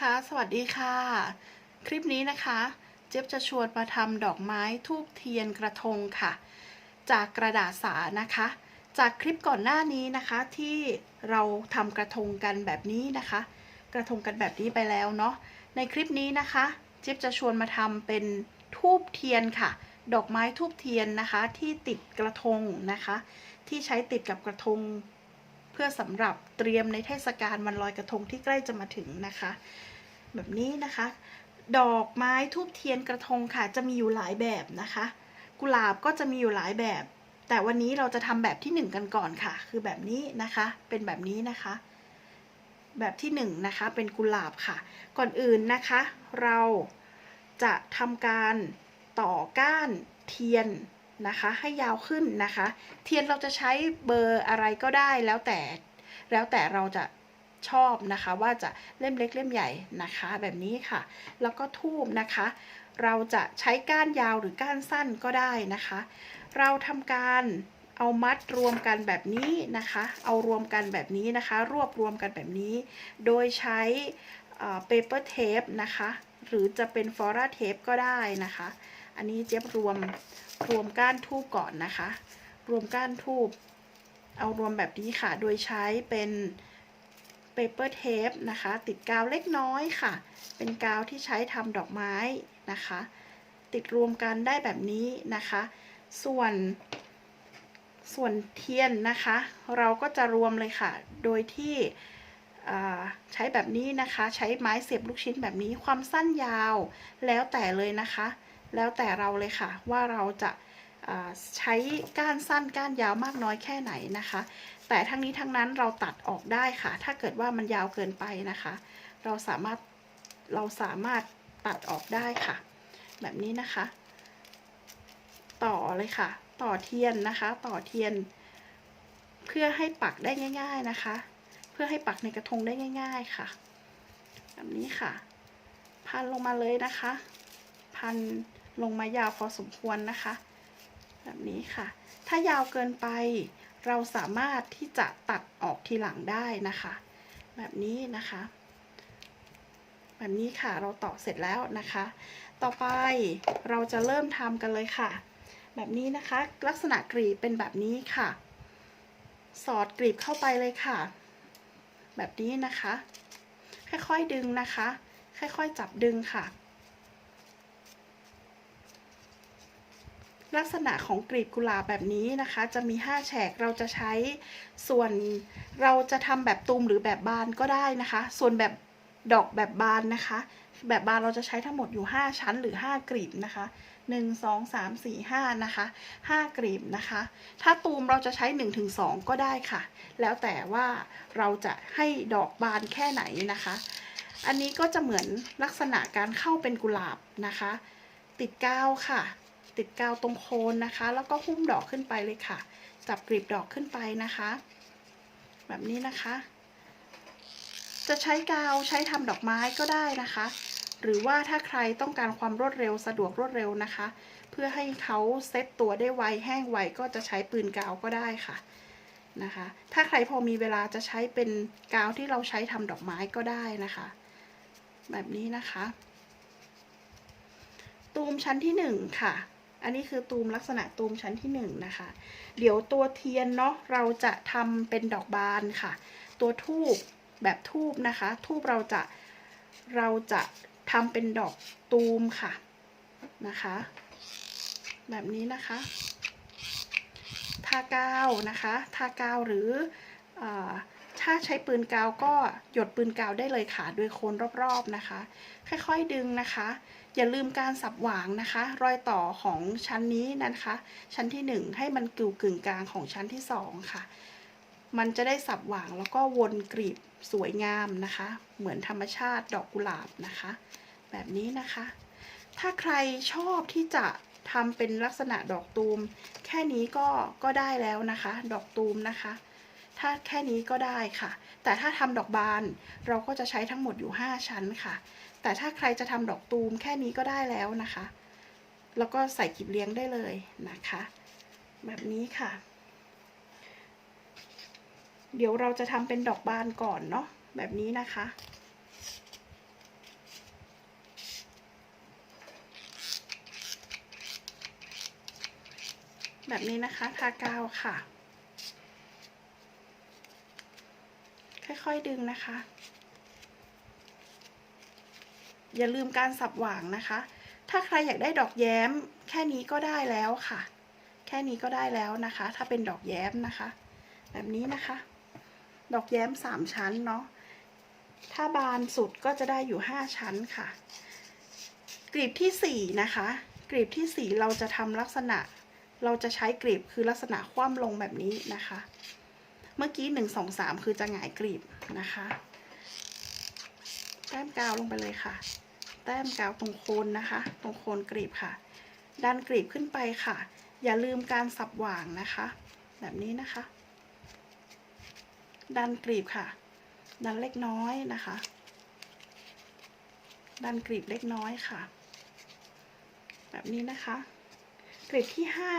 คะ สวัสดีค่ะ คลิปนี้นะคะ เจ๊บจะชวนมาทำดอกไม้ทูบเทียนกระทงค่ะ จากกระดาษสานะคะ จากคลิปก่อนหน้านี้นะคะที่เราทำกระทงกันแบบนี้นะคะ กระทงกันแบบนี้ไปแล้วเนาะในคลิปนี้นะคะ เจ๊บจะชวนมาทำเป็นทูบเทียนค่ะ ดอกไม้ทูบเทียนนะคะที่ติดกระทงนะคะ ที่ใช้ติดกับกระทง พื่อสำหรับเตรียมในเทศกาลวันลอยกระทงที่ใกล้จะมาถึงนะคะ แบบนี้นะคะ ดอกไม้ทูบเทียนกระทงค่ะ จะมีอยู่หลายแบบนะคะ กุหลาบก็จะมีอยู่หลายแบบ แต่วันนี้เราจะทำแบบที่หนึ่งกันก่อนค่ะ คือแบบนี้นะคะ เป็นแบบนี้นะคะ แบบที่หนึ่งนะคะ เป็นกุหลาบค่ะ ก่อนอื่นนะคะ เราจะทำการต่อก้านเทียน นะคะ ให้ยาวขึ้นนะคะ เทียนเราจะใช้เบอร์อะไรก็ได้แล้วแต่แล้วแต่เราจะชอบนะคะว่าจะเล่มเล็กเล่มใหญ่นะคะแบบนี้ค่ะ แล้วก็ทูบนะคะ เราจะใช้ก้านยาวหรือก้านสั้นก็ได้นะคะ เราทำการเอามัดรวมกันแบบนี้นะคะ เอารวมกันแบบนี้นะคะ รวบรวมกันแบบนี้ โดยใช้เปเปอร์เทปนะคะ หรือจะเป็นฟอร่าเทปก็ได้นะคะ อันนี้เจ๊ยบรวมรวมก้านทูบก่อนนะคะ รวมก้านทูบเอารวมแบบนี้ค่ะ โดยใช้เป็นเปเปอร์เทปนะคะ ติดกาวเล็กน้อยค่ะ เป็นกาวที่ใช้ทำดอกไม้นะคะ ติดรวมกันได้แบบนี้นะคะ ส่วน ส่วนเทียนนะคะ เราก็จะรวมเลยค่ะ โดยที่ใช้แบบนี้นะคะ ใช้ไม้เสียบลูกชิ้นแบบนี้ความสั้นยาวแล้วแต่เลยนะคะ แล้วแต่เราเลยค่ะว่าเราจะาใช้ก้านสั้นก้านยาวมากน้อยแค่ไหนนะคะ แต่ทั้งนี้ทั้งนั้นเราตัดออกได้ค่ะ ถ้าเกิดว่ามันยาวเกินไปนะคะ เราสามารถเราสามารถตัดออกได้ค่ะ แบบนี้นะคะ ต่อเลยค่ะ ต่อเทียนนะคะ ต่อเทียน เพื่อให้ปักได้ง่าย ๆนะคะ เพื่อให้ปักในกระทงได้ง่าย ๆค่ะ แบบนี้ค่ะ พันลงมาเลยนะคะ พัน ลงมายาวพอสมควรนะคะ แบบนี้ค่ะ ถ้ายาวเกินไป เราสามารถที่จะตัดออกทีหลังได้นะคะ แบบนี้นะคะ แบบนี้ค่ะเราต่อเสร็จแล้วนะคะ ต่อไปเราจะเริ่มทำกันเลยค่ะ แบบนี้นะคะ ลักษณะกรีบเป็นแบบนี้ค่ะ สอดกรีบเข้าไปเลยค่ะ แบบนี้นะคะ ค่อยๆดึงนะคะ ค่อยๆจับดึงค่ะ ลักษณะของกลีบกุหลาบแบบนี้นะคะ จะมี 5 แฉกเราจะใช้ส่วนเราจะทำแบบตูมหรือแบบบานก็ได้นะคะ ส่วนแบบดอกแบบบานนะคะ แบบบานเราจะใช้ทั้งหมดอยู่ 5 ชั้นหรือ 5 กลีบนะคะ1 2 3 4 5นะคะ5กลีบนะคะ ถ้าตูมเราจะใช้ 1-2 ก็ได้ค่ะ แล้วแต่ว่าเราจะให้ดอกบานแค่ไหนนะคะ อันนี้ก็จะเหมือนลักษณะการเข้าเป็นกุหลาบนะคะ ติดก้าวค่ะ ติดกาวตรงโคนนะคะ แล้วก็หุ้มดอกขึ้นไปเลยค่ะ จับกลีบดอกขึ้นไปนะคะ แบบนี้นะคะ จะใช้กาวใช้ทำดอกไม้ก็ได้นะคะ หรือว่าถ้าใครต้องการความรวดเร็วสะดวกรวดเร็วนะคะ เพื่อให้เขาเซตตัวได้ไวแห้งไวก็จะใช้ปืนกาวก็ได้ค่ะนะคะ ถ้าใครพอมีเวลาจะใช้เป็นกาวที่เราใช้ทำดอกไม้ก็ได้นะคะ แบบนี้นะคะ ตูมชั้นที่หนึ่งค่ะ อันนี้คือตูมลักษณะตูมชั้นที่หนึ่งนะคะ เดี๋ยวตัวเทียนเนาะเราจะทำเป็นดอกบานค่ะ ตัวทูบแบบทูบนะคะ ทูบเราจะเราจะทำเป็นดอกตูมค่ะนะคะ แบบนี้นะคะทากาวนะคะทากาวหรืออถ้าใช้ปืนกาวก็หยดปืนกาวได้เลยค่ะโดยโคนรอบๆนะคะ ค่อยๆดึงนะคะ อย่าลืมการสับหวางนะคะ รอยต่อของชั้นนี้นะคะ ชั้นที่ 1 ให้มันกึ่งกึ่งกลางของชั้นที่ 2 ค่ะ มันจะได้สับหวางแล้วก็วนกรีบสวยงามนะคะ เหมือนธรรมชาติดอกกุหลาบนะคะ แบบนี้นะคะ ถ้าใครชอบที่จะทำเป็นลักษณะดอกตูม แค่นี้ก็ก็ได้แล้วนะคะ ดอกตูมนะคะ ถ้าแค่นี้ก็ได้ค่ะ แต่ถ้าทำดอกบานเราก็จะใช้ทั้งหมดอยู่ 5 ชั้นค่ะ แต่ถ้าใครจะทำดอกตูมแค่นี้ก็ได้แล้วนะคะ แล้วก็ใส่กลีบเลี้ยงได้เลยนะคะ แบบนี้ค่ะ เดี๋ยวเราจะทำเป็นดอกบานก่อนเนาะแบบนี้นะคะแบบนี้นะคะ ทากาวค่ะ ค่อย ๆ ดึงนะคะ อย่าลืมการสับหว่างนะคะ ถ้าใครอยากได้ดอกแย้ม แค่นี้ก็ได้แล้วค่ะ แค่นี้ก็ได้แล้วนะคะ ถ้าเป็นดอกแย้มนะคะ แบบนี้นะคะ ดอกแย้มสามชั้นเนาะถ้าบานสุดก็จะได้อยู่ห้าชั้นค่ะ กลีบที่สี่นะคะ กลีบที่สี่เราจะทำลักษณะ เราจะใช้กลีบคือลักษณะคว่ำลงแบบนี้นะคะ เมื่อกี้หนึ่งสองสามคือจะหงายกลีบนะคะ แต้มกาวลงไปเลยค่ะ แต้มกาวตรงโคนนะคะ ตรงโคนกลีบค่ะ ดันกลีบขึ้นไปค่ะ อย่าลืมการสับหว่างนะคะ แบบนี้นะคะ ดันกลีบค่ะ ดันเล็กน้อยนะคะ ดันกลีบเล็กน้อยค่ะ แบบนี้นะคะกลีบที่ห้า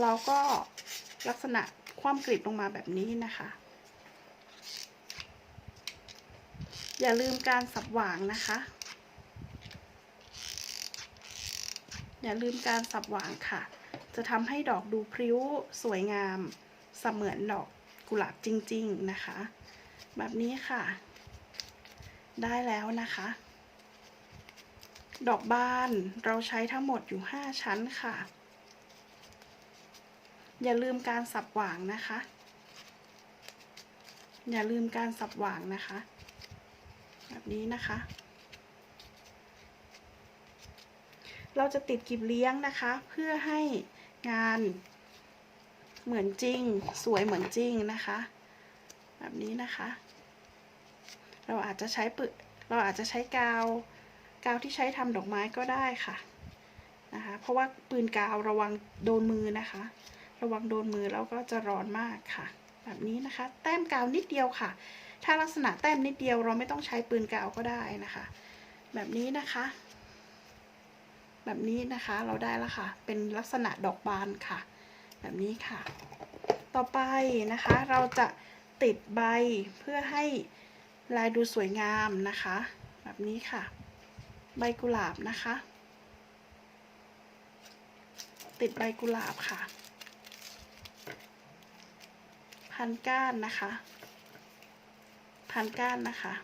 เราก็ลักษณะคว่ำกลีบลงมาแบบนี้นะคะ อย่าลืมการสับหว่างนะคะ อย่าลืมการสับหว่างค่ะ จะทำให้ดอกดูพริ้วสวยงามเสมือนดอกกุหลาบจริง ๆนะคะ แบบนี้ค่ะ ได้แล้วนะคะ ดอกบานเราใช้ทั้งหมดอยู่ 5 ชั้นค่ะ อย่าลืมการสับหว่างนะคะ อย่าลืมการสับหว่างนะคะ แบบนี้นะคะ เราจะติดกิบเลี้ยงนะคะ เพื่อให้งานเหมือนจริง สวยเหมือนจริงนะคะ แบบนี้นะคะ เราอาจจะใช้ปึเราอาจจะใช้กาวกาวที่ใช้ทำดอกไม้ก็ได้ค่ะนะคะ เพราะว่าปืนกาวระวังโดนมือนะคะ ระวังโดนมือแล้วก็จะร้อนมากค่ะ แบบนี้นะคะ แต้มกาวนิดเดียวค่ะ ถ้าลักษณะแต้มนิดเดียวเราไม่ต้องใช้ปืนกาวก็ได้นะคะ แบบนี้นะคะ แบบนี้นะคะเราได้แล้วค่ะ เป็นลักษณะดอกบานค่ะ แบบนี้ค่ะ ต่อไปนะคะเราจะติดใบเพื่อให้ลายดูสวยงามนะคะ แบบนี้ค่ะ ใบกุหลาบนะคะ ติดใบกุหลาบค่ะ พันก้านนะคะ พันก้านนะคะ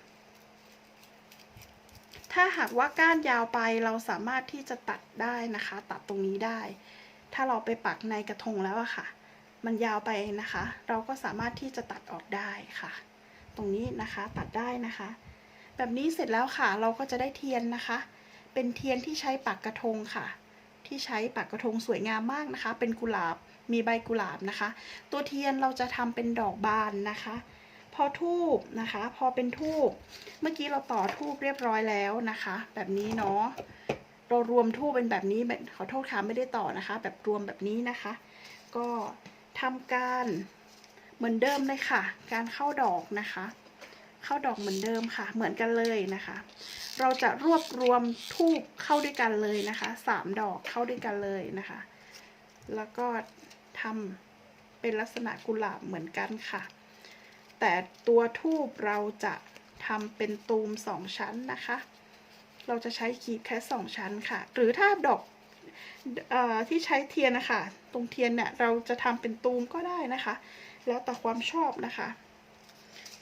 ถ้าหากว่าก้านยาวไปเราสามารถที่จะตัดได้นะคะ ตัดตรงนี้ได้ ถ้าเราไปปักในกระทงแล้วอะค่ะ มันยาวไปนะคะ เราก็สามารถที่จะตัดออกได้ค่ะ ตรงนี้นะคะตัดได้นะคะ แบบนี้เสร็จแล้วค่ะ เราก็จะได้เทียนนะคะ เป็นเทียนที่ใช้ปักกระทงค่ะ ที่ใช้ปักกระทงสวยงามมากนะคะ เป็นกุหลาบมีใบกุหลาบนะคะ ตัวเทียนเราจะทำเป็นดอกบานนะคะ พอทูบนะคะ พอเป็นทูบเมื่อกี้เราต่อทูบเรียบร้อยแล้วนะคะ แบบนี้เนาะเรารวมทูบเป็นแบบนี้ขอโทษค่ะไม่ได้ต่อนะคะ แบบรวมแบบนี้นะคะ ก็ทำการเหมือนเดิมเลยค่ะ การเข้าดอกนะคะ เข้าดอกเหมือนเดิมค่ะ เหมือนกันเลยนะคะ เราจะรวบรวมทูบเข้าด้วยกันเลยนะคะสามดอกเข้าด้วยกันเลยนะคะ แล้วก็ทำเป็นลักษณะกุหลาบเหมือนกันค่ะ แต่ตัวทูบเราจะทำเป็นตูมสองชั้นนะคะ เราจะใช้ขีดแค่สองชั้นค่ะ หรือถ้าดอกออที่ใช้เทียนนะคะ ตรงเทียนเนี่ยเราจะทำเป็นตูมก็ได้นะคะ แล้วแต่ความชอบนะคะ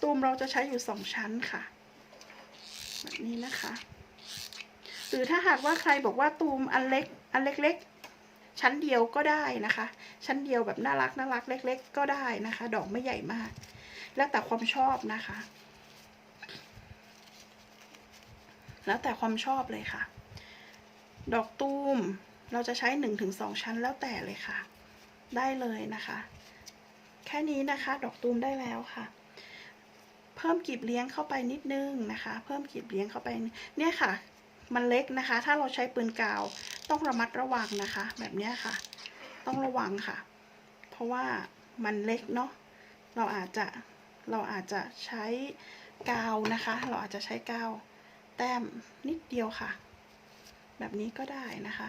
ตูมเราจะใช้อยู่สองชั้นค่ะแบบนี้นะคะ หรือถ้าหากว่าใครบอกว่าตูมอันเล็ก อันเล็กๆ ชั้นเดียวก็ได้นะคะ ชั้นเดียวแบบน่ารักน่ารักเล็ก ๆ ก็ได้นะคะ ดอกไม่ใหญ่มาก แล้วแต่ความชอบนะคะ แล้วแต่ความชอบเลยค่ะ ดอกตูมเราจะใช้หนึ่งถึงสองชั้นแล้วแต่เลยค่ะ ได้เลยนะคะ แค่นี้นะคะ ดอกตูมได้แล้วค่ะ เพิ่มกลีบเลี้ยงเข้าไปนิดนึงนะคะ เพิ่มกลีบเลี้ยงเข้าไปเนี่ยค่ะ มันเล็กนะคะ ถ้าเราใช้ปืนกาวต้องระมัดระวังนะคะ แบบเนี้ยค่ะ ต้องระวังค่ะ เพราะว่ามันเล็กเนาะเราอาจจะ เราอาจจะใช้กาวนะคะ เราอาจจะใช้กาวแต้มนิดเดียวค่ะ แบบนี้ก็ได้นะคะ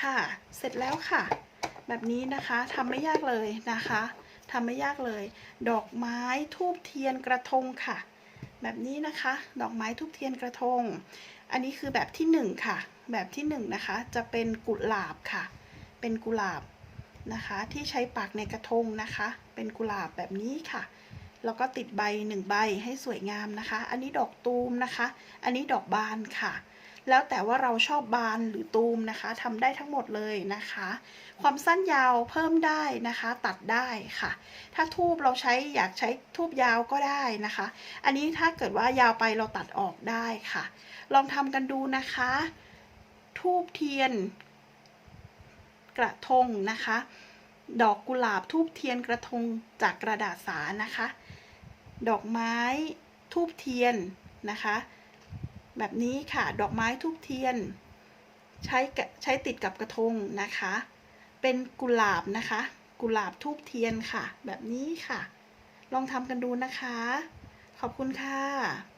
ค่ะเสร็จแล้วค่ะ แบบนี้นะคะทำไม่ยากเลยนะคะทำไม่ยากเลย ดอกไม้ทูบเทียนกระทงค่ะ แบบนี้นะคะ ดอกไม้ทูบเทียนกระทง อันนี้คือแบบที่หนึ่งค่ะ แบบที่หนึ่งนะคะ จะเป็นกุหลาบค่ะ เป็นกุหลาบ นะคะ ที่ใช้ปักในกระทงนะคะ เป็นกุหลาบแบบนี้ค่ะ แล้วก็ติดใบหนึ่งใบให้สวยงามนะคะ อันนี้ดอกตูมนะคะ อันนี้ดอกบานค่ะ แล้วแต่ว่าเราชอบบานหรือตูมนะคะทำได้ทั้งหมดเลยนะคะ ความสั้นยาวเพิ่มได้นะคะ ตัดได้ค่ะ ถ้าทูบเราใช้อยากใช้ทูบยาวก็ได้นะคะ อันนี้ถ้าเกิดว่ายาวไปเราตัดออกได้ค่ะ ลองทำกันดูนะคะทูบเทียน กระทงนะคะ ดอกกุหลาบทูบเทียนกระทงจากกระดาษสานะคะ ดอกไม้ทูบเทียนนะคะ แบบนี้ค่ะดอกไม้ทูบเทียน ใช้ใช้ติดกับกระทงนะคะ เป็นกุหลาบนะคะ กุหลาบทูบเทียนค่ะ แบบนี้ค่ะ ลองทำกันดูนะคะ ขอบคุณค่ะ